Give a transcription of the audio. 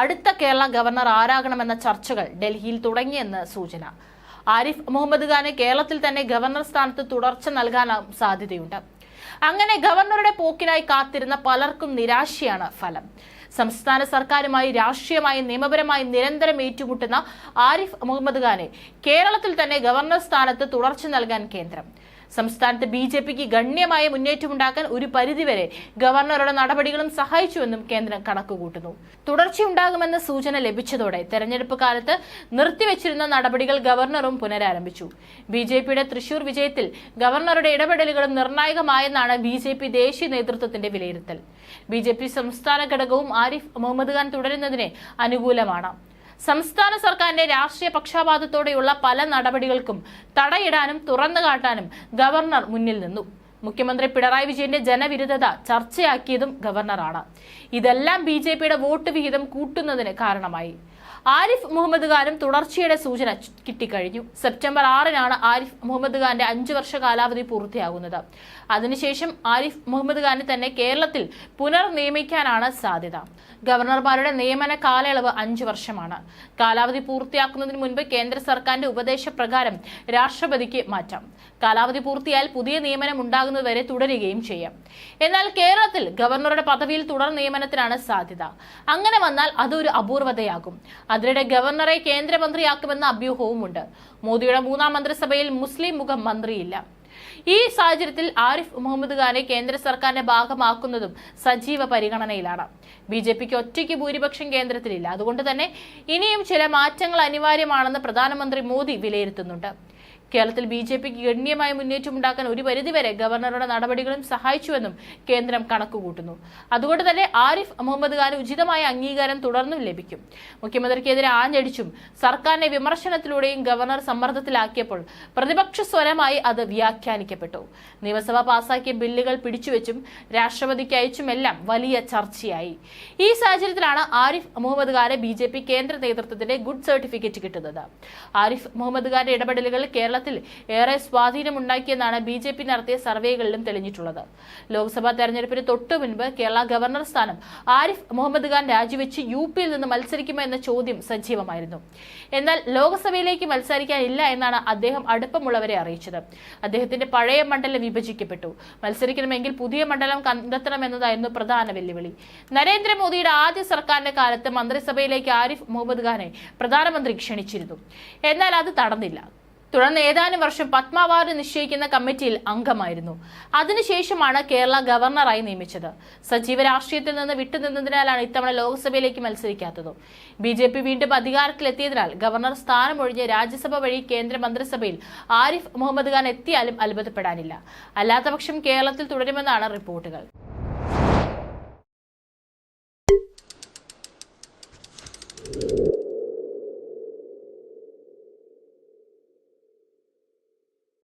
അടുത്ത കേരള ഗവർണർ ആരാകണമെന്ന ചർച്ചകൾ ഡൽഹിയിൽ തുടങ്ങിയെന്ന് സൂചന. ആരിഫ് മുഹമ്മദ് ഖാന് കേരളത്തിൽ തന്നെ ഗവർണർ സ്ഥാനത്ത് തുടർച്ച നൽകാനും സാധ്യതയുണ്ട്. അങ്ങനെ ഗവർണറുടെ പോക്കിനായി കാത്തിരുന്ന പലർക്കും നിരാശയാണ് ഫലം. സംസ്ഥാന സർക്കാരുമായി രാഷ്ട്രീയമായി നിയമപരമായി നിരന്തരം ഏറ്റുമുട്ടുന്ന ആരിഫ് മുഹമ്മദ് ഖാനെ കേരളത്തിൽ തന്നെ ഗവർണർ സ്ഥാനത്ത് തുടർച്ച നൽകാൻ കേന്ദ്രം. സംസ്ഥാനത്ത് ബി ജെ പിക്ക് ഗണ്യമായ മുന്നേറ്റമുണ്ടാക്കാൻ ഒരു പരിധിവരെ ഗവർണറുടെ നടപടികളും സഹായിച്ചുവെന്നും കേന്ദ്രം കണക്കുകൂട്ടുന്നു. തുടർച്ചയുണ്ടാകുമെന്ന സൂചന ലഭിച്ചതോടെ തെരഞ്ഞെടുപ്പ് കാലത്ത് നിർത്തിവെച്ചിരുന്ന നടപടികൾ ഗവർണറും പുനരാരംഭിച്ചു. ബി ജെ പിയുടെ തൃശൂർ വിജയത്തിൽ ഗവർണറുടെ ഇടപെടലുകളും നിർണായകമായെന്നാണ് ബി ജെ പി ദേശീയ നേതൃത്വത്തിന്റെ വിലയിരുത്തൽ. ബി ജെ പി സംസ്ഥാന ഘടകവും ആരിഫ് മുഹമ്മദ് ഖാൻ തുടരുന്നതിന് അനുകൂലമാണ്. സംസ്ഥാന സർക്കാരിന്റെ രാഷ്ട്രീയ പക്ഷപാതത്തോടെയുള്ള പല നടപടികൾക്കും തടയിടാനും തുറന്നു കാട്ടാനും ഗവർണർ മുന്നിൽ നിന്നു. മുഖ്യമന്ത്രി പിണറായി വിജയന്റെ ജനവിരുദ്ധത ചർച്ചയാക്കിയതും ഗവർണറാണ്. ഇതെല്ലാം ബി ജെ പിയുടെ വോട്ട് വിഹിതം കൂട്ടുന്നതിന് കാരണമായി. ആരിഫ് മുഹമ്മദ് ഖാനും തുടർച്ചയുടെ സൂചന കിട്ടിക്കഴിഞ്ഞു. സെപ്റ്റംബർ ആറിനാണ് ആരിഫ് മുഹമ്മദ് ഖാന്റെ അഞ്ചു വർഷ കാലാവധി പൂർത്തിയാകുന്നത്. അതിനുശേഷം ആരിഫ് മുഹമ്മദ് ഖാനെ തന്നെ കേരളത്തിൽ പുനർനിയമിക്കാനാണ് സാധ്യത. ഗവർണർമാരുടെ നിയമന കാലയളവ് അഞ്ചു വർഷമാണ്. കാലാവധി പൂർത്തിയാക്കുന്നതിന് മുൻപ് കേന്ദ്ര സർക്കാരിന്റെ ഉപദേശപ്രകാരം രാഷ്ട്രപതിക്ക് മാറ്റാം. കാലാവധി പൂർത്തിയായാൽ പുതിയ നിയമനം ഉണ്ടാകുന്നതുവരെ തുടരുകയും ചെയ്യാം. എന്നാൽ കേരളത്തിൽ ഗവർണറുടെ പദവിയിൽ തുടർ നിയമനത്തിനാണ് സാധ്യത. അങ്ങനെ വന്നാൽ അതൊരു അപൂർവതയാകും. അതിനിടെ ഗവർണറെ കേന്ദ്രമന്ത്രിയാക്കുമെന്ന അഭ്യൂഹവുമുണ്ട്. മോദിയുടെ മൂന്നാം മന്ത്രിസഭയിൽ മുസ്ലിം മുഖം മന്ത്രിയില്ല. ഈ സാഹചര്യത്തിൽ ആരിഫ് മുഹമ്മദ് ഖാനെ കേന്ദ്ര സർക്കാരിന്റെ ഭാഗമാക്കുന്നതും സജീവ പരിഗണനയിലാണ്. ബി ജെ പിക്ക് ഒറ്റയ്ക്ക് ഭൂരിപക്ഷം കേന്ദ്രത്തിലില്ല. അതുകൊണ്ട് തന്നെ ഇനിയും ചില മാറ്റങ്ങൾ അനിവാര്യമാണെന്ന് പ്രധാനമന്ത്രി മോദി വിലയിരുത്തുന്നുണ്ട്. കേരളത്തിൽ ബി ജെ പിക്ക് ഗണ്യമായ മുന്നേറ്റമുണ്ടാക്കാൻ ഒരു പരിധിവരെ ഗവർണറുടെ നടപടികളും സഹായിച്ചുവെന്നും കേന്ദ്രം കണക്കുകൂട്ടുന്നു. അതുകൊണ്ട് തന്നെ ആരിഫ് മുഹമ്മദ് ഖാന് ഉചിതമായ അംഗീകാരം തുടർന്നും ലഭിക്കും. മുഖ്യമന്ത്രിക്കെതിരെ ആഞ്ഞടിച്ചും സർക്കാരിനെ വിമർശനത്തിലൂടെയും ഗവർണർ സമ്മർദ്ദത്തിലാക്കിയപ്പോൾ പ്രതിപക്ഷ സ്വരമായി അത് വ്യാഖ്യാനിക്കപ്പെട്ടു. നിയമസഭ പാസാക്കിയ ബില്ലുകൾ പിടിച്ചുവെച്ചും രാഷ്ട്രപതിക്ക് അയച്ചുമെല്ലാം വലിയ ചർച്ചയായി. ഈ സാഹചര്യത്തിലാണ് ആരിഫ് മുഹമ്മദ് ഖാനെ ബി കേന്ദ്ര നേതൃത്വത്തിന്റെ ഗുഡ് സർട്ടിഫിക്കറ്റ് കിട്ടുന്നത്. ആരിഫ് മുഹമ്മദ് ഖാന്റെ ഇടപെടലുകൾ കേരളത്തിൽ ഏറെ സ്വാധീനമുണ്ടാക്കിയെന്നാണ് ബി ജെ പി നടത്തിയ സർവേകളിലും തെളിഞ്ഞിട്ടുള്ളത്. ലോക്സഭാ തെരഞ്ഞെടുപ്പിന് തൊട്ടു മുൻപ് കേരള ഗവർണർ സ്ഥാനം ആരിഫ് മുഹമ്മദ് ഖാൻ രാജിവെച്ച് യു പിയിൽ നിന്ന് മത്സരിക്കുമോ എന്ന ചോദ്യം സജീവമായിരുന്നു. എന്നാൽ ലോക്സഭയിലേക്ക് മത്സരിക്കാനില്ല എന്നാണ് അദ്ദേഹം അടുപ്പമുള്ളവരെ അറിയിച്ചത്. അദ്ദേഹത്തിന്റെ പഴയ മണ്ഡലം വിഭജിക്കപ്പെട്ടു. മത്സരിക്കണമെങ്കിൽ പുതിയ മണ്ഡലം കണ്ടെത്തണമെന്നതായിരുന്നു പ്രധാന വെല്ലുവിളി. നരേന്ദ്രമോദിയുടെ ആദ്യ സർക്കാരിന്റെ കാലത്ത് മന്ത്രിസഭയിലേക്ക് ആരിഫ് മുഹമ്മദ് ഖാനെ പ്രധാനമന്ത്രി ക്ഷണിച്ചിരുന്നു. എന്നാൽ അത് നടന്നില്ല തുടർന്ന് ഏതാനും വർഷം പത്മ അവാർഡ് നിശ്ചയിക്കുന്ന കമ്മിറ്റിയിൽ അംഗമായിരുന്നു. അതിനുശേഷമാണ് കേരള ഗവർണറായി നിയമിച്ചത്. സജീവ രാഷ്ട്രീയത്തിൽ നിന്ന് വിട്ടുനിന്നതിനാലാണ് ഇത്തവണ ലോക്സഭയിലേക്ക് മത്സരിക്കാത്തത്. ബി ജെ പി വീണ്ടും അധികാരത്തിലെത്തിയതിനാൽ ഗവർണർ സ്ഥാനമൊഴിഞ്ഞ് രാജ്യസഭ വഴി കേന്ദ്ര മന്ത്രിസഭയിൽ ആരിഫ് മുഹമ്മദ് ഖാൻ എത്തിയാലും അത്ഭുതപ്പെടാനില്ല. അല്ലാത്തപക്ഷം കേരളത്തിൽ തുടരുമെന്നാണ് റിപ്പോർട്ടുകൾ.